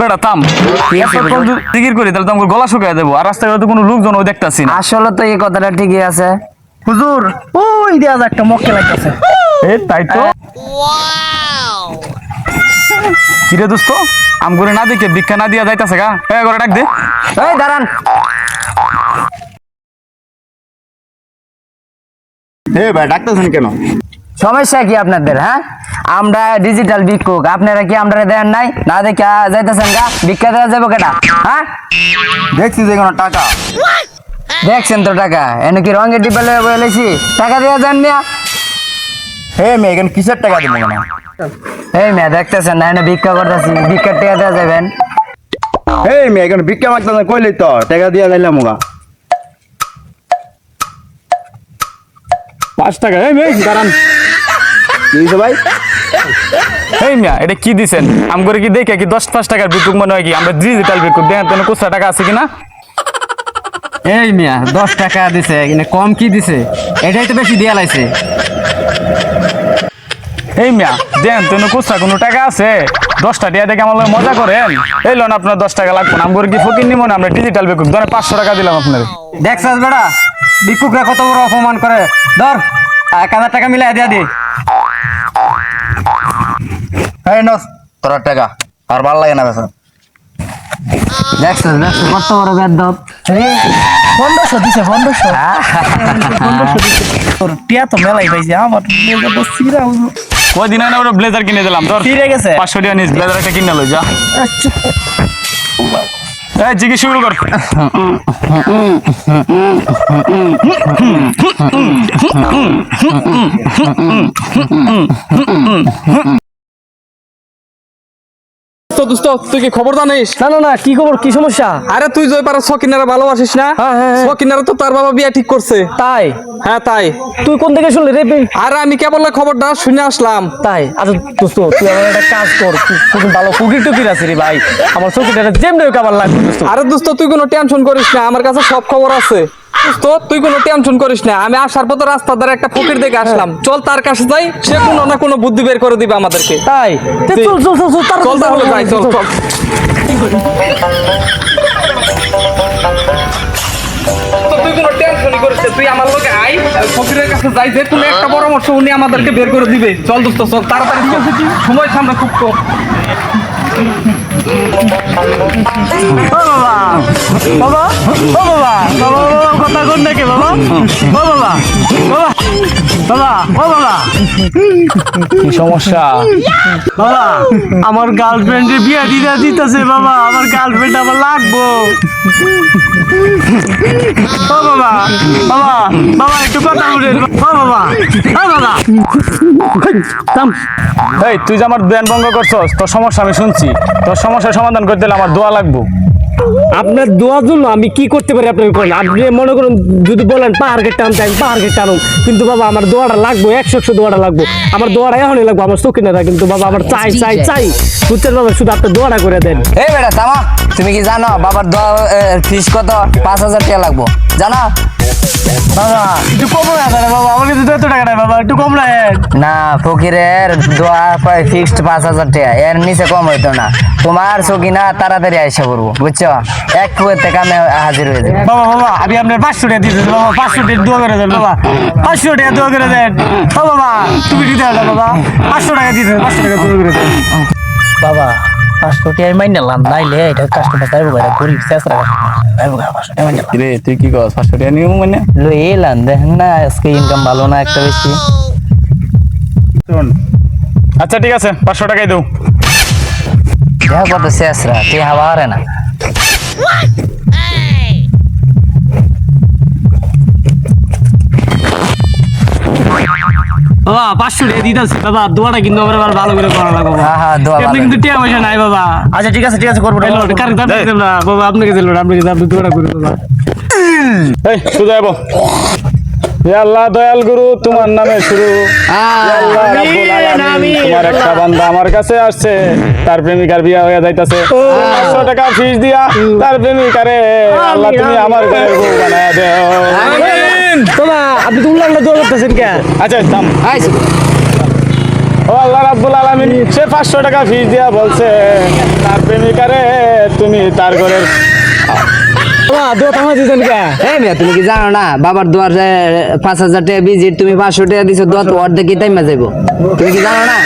বেটা থাম। এতক্ষণ যদি জিকির করি তাহলে তো আমাকে গলা শুকায় দেবো। আর রাস্তায় হয়তো কোনো লোকজন ও দেখতাছি না। আসলে তো এই কথাটা ঠিকই আছে। হুজুর ওই দেয়া যায় একটা মক্কে লাগতেছে এ তাই তো? কিরে দোস্ত আম করে না দেখে ভিক্ষা না দিয়া যাইতাছে গা? এ করে ডাক দে। এই দাঁড়ান। হে ভাই ডাকতেছেন কেন? সমস্যা কি আপনাদের হ্যাঁ? আমরা ডিজিটাল ভিক্ষুক। আপনারা কি আমরা দেন নাই? না দেখে যাইতেছেন গা? ভিক্ষা দেওয়া যাব কেটা হ্যাঁ? দেখছি যে কোনো টাকা। দেখছেন তো টাকা? এনে কি রঙের ডিব্বা লয়ে বলেছি টাকা দেওয়া যান মিয়া। হে মেয়ে এখানে কিসের টাকা দিব না এই মিয়া দেখতেছেন না? এনে ভিক্ষা করতেছি। ভিক্ষার টাকা দেওয়া যাবেন হে মেয়ে এখানে ভিক্ষা মাগতেছেন কইলি তো। টাকা দিয়া যাইলাম ওগা পাঁচ টাকা। এই মেয়ে দাঁড়ান। ভাই? এই মিয়া, এটা কি দিছেন? আম করে কি দেখে কি দশ পাঁচ টাকার বিকুক মনে হয় কি? আমরা ডিজিটাল বিকুক দেখেন তো খুচরা টাকা আছে কিনা? এই মিয়া, দশ টাকা দিছে কিন্তু কম কি দিছে? এটাই তো বেশি দিয়া লাইছে। এই মিয়া, দেন তো খুচরা কোনো টাকা আছে? দশটা টাকা দেখে আমার মজা করেন। এই লোন আপনার দশ টাকা লাগবে না। আমগরে কি ফকির নিব না? আমরা ডিজিটাল বিকুক ধরেন পাঁচশো টাকা দিলাম আপনার। দেখছাস বেড়া, ভিক্ষুকরা কত বড় অপমান করে। ধর, এক হাজার টাকা মিলাই দিয়া দি। এই নস তোর টাকা। আর ভালো লাগে না বেসা দেখছেন দেখছেন কত বড় বেদব পনেরোশো দিছে পনেরোশো। তোর টিয়া তো মেলাই পাইছে আমার সিরা হুজুর কয়দিন আগে ওটা ব্লেজার কিনে দিলাম ধর। ফিরে গেছে। পাঁচশো টাকা নিস ব্লেজার একটা কিনে লই যা। এই জিজ্ঞেস শুরু কর। দোস্ত তুই কি খবর জানিস? না না না কি খবর? কি সমস্যা? আরে তুই জয় পারো সকিনারা ভালোবাসিস না? হ্যাঁ, হ্যাঁ, হ্যাঁ। সকিনারা তো তার বাবা বিয়া ঠিক করছে। তাই? হ্যাঁ তাই। তুই কোন থেকে শুনলি রে? আরে আমি কেবল খবরটা শুনে আসলাম। তাই? আচ্ছা দোস্ত তুই আমার একটা কাজ কর। তুই ভালো কুকির টুকির আছে রে ভাই। আমার চোখে যেমনি আমার লাগবে দোস্ত। আরে দোস্ত তুই কোনো টেনশন করিস না আমার কাছে সব খবর আছে। দোস্ত তুই কোনো টেনশন করিস না। আমি আসার পথে রাস্তা ধারে একটা ফকির দেখে আসলাম। চল তার কাছে যাই সে কোনো না কোনো বুদ্ধি বের করে দিবে আমাদেরকে। তাই? চল চল চল চল চল তাহলে যাই চল চল। তুই কোনো টেনশনই করিস তুই আমার লগে আই ফকিরের কাছে যাই যে কোনো একটা পরামর্শ উনি আমাদেরকে বের করে দিবে। চল দোস্ত চল তাড়াতাড়ি সময় সামনে খুব কম। বাবা বাবা বাবা বাবা বাবা কথা কোন নাকি বাবা বাবা বাবা বাবা ও বাবা। কি সমস্যা? বাবা আমার গার্লফ্রেন্ডে বিয়ে দিতে দিতেছে বাবা আমার গার্লফ্রেন্ড আমার লাগবো। ও বাবা বাবা বাবা একটু কথা বলেন। ও বাবা ও বাবা। এই তুই যে আমার ধ্যান ভঙ্গ করছস তোর সমস্যা আমি শুনছি। তোর সমস্যার সমাধান করতে আমার দোয়া লাগবো। আপনার দোয়ার জন্য আমি কি করতে পারি আপনাকে বলেন? আপনি মনে করুন যদি বলেন পাহাড় গেট টানতে আমি পাহাড় গেট টানুন কিন্তু বাবা আমার দোয়াটা লাগবো একশো একশো দোয়াটা লাগবো। আমার দোয়াটা এখনই লাগবো আমার চোখিনেরা কিন্তু বাবা আমার চাই চাই চাই। বুঝছেন বাবা শুধু আপনার দোয়াটা করে দেন। এই বেটা থামো তুমি কি জানো বাবার দোয়া ফিস কত? পাঁচ হাজার টাকা লাগবো। জানো? বাবা। একটু কম রাখেন বাবা আমার কাছে এত টাকা নাই বাবা একটু কম রাখেন। না ফকিরের দোয়া ফিক্সড পাঁচ হাজার টাকা এর নিচে কম হইতো না। তোমার সকিনা তাড়াতাড়ি আইসা করব বুঝছ? এক ফুয়ের থেকে আমি হাজির হয়ে যাব। বাবা বাবা আমি আপনার পাঁচশো টাকা দিয়েছি বাবা পাঁচশো টাকা দোয়া করে দেন বাবা। পাঁচশো টাকা দোয়া করে দেন। ও বাবা তুমি দিতে হবে বাবা। পাঁচশো টাকা দিতে পাঁচশো টাকা দোয়া করে দেন। বাবা পাঁচশো টাকা মাইন নিলাম নাইলে এটা কাস্টমার যাইবো এটা গরিব শেষরা যাইবো পাঁচশো টাকা মাইন রে তুই কি পাঁচশো টাকা মানে? লো এলাম দেখেন না আজকে ইনকাম ভালো না একটা বেশি। আচ্ছা ঠিক আছে পাঁচশো টাকাই দেও দেখো কত শেষরা তুই হাওয়া হারে না। বাবা পাঁচশো টাকা দিতেছি বাবা দোয়াটা কিন্তু আমার আবার ভালো করে করা লাগবে। হ্যাঁ হ্যাঁ দোয়া আপনি কিন্তু টিয়া পয়সা নাই বাবা। আচ্ছা ঠিক আছে ঠিক আছে করব কারণ আপনাকে দিলাম না বাবা আপনাকে দিল আপনাকে আপনি দোয়াটা করে বাবা। এই সোজা যাব আল্লাহ দয়াল গুরু তোমার নামে শুরু। তোমার একটা বান্দা আমার কাছে আসছে। তার প্রেমিকার বিয়া হয়ে যাইতাছে। পাঁচশো টাকা ফিস দিয়া তার প্রেমিকারে আল্লাহ তুমি আমার ঘরের বউ বানায় দেও। বাবা আপনি তো উল্লাহ দোয়া করতেছেন কে? আচ্ছা থাম ও আল্লাহ রাব্বুল আলামিন সে পাঁচশো টাকা ফিস দিয়া বলছে তার প্রেমিকারে তুমি তার ঘরের তুমি কি জানো না? বাবার দোয়ার পাঁচ হাজার টাকা ভিজিট তুমি পাঁচশো টাকা দিছো দোয়া তো অর্ধেক টাইমে যাইবো। তুমি কি জানো না?